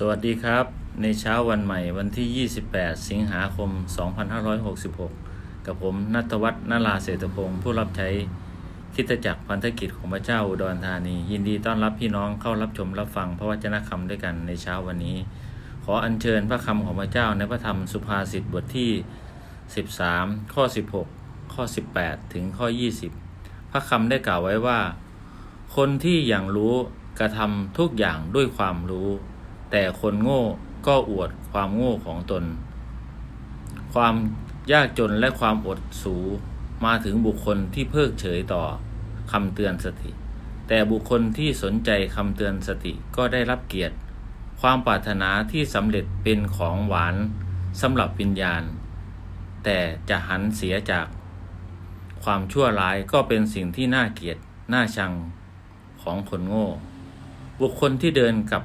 สวัสดีครับ ในเช้าวันใหม่วันที่ 28 สิงหาคม 2566 กับผมนัทวัฒน์นราเศรษฐพงศ์ผู้รับใช้คิดจักรพันธกิจของพระเจ้าอุดรธานี ยินดีต้อนรับพี่น้องเข้ารับชมรับฟังพระวจนะคำด้วยกันในเช้าวันนี้ ขออัญเชิญพระคำของพระเจ้าในพระธรรมสุภาษิตบทที่ 13 ข้อ 16 ข้อ 18 ถึงข้อ 20 พระคำได้กล่าวไว้ว่า คนที่อย่างรู้กระทำทุกอย่างด้วยความรู้ แต่คนโง่ก็อวดความโง่ของตน ความยากจนและความอดสูมาถึงบุคคลที่เพิกเฉยต่อคำเตือนสติ แต่บุคคลที่สนใจคำเตือนสติก็ได้รับเกียรติ ความปรารถนาที่สำเร็จเป็นของหวานสำหรับวิญญาณ แต่จะหันเสียจากความชั่วร้ายก็เป็นสิ่งที่น่าเกลียดน่าชังของคนโง่ บุคคลที่เดินกับ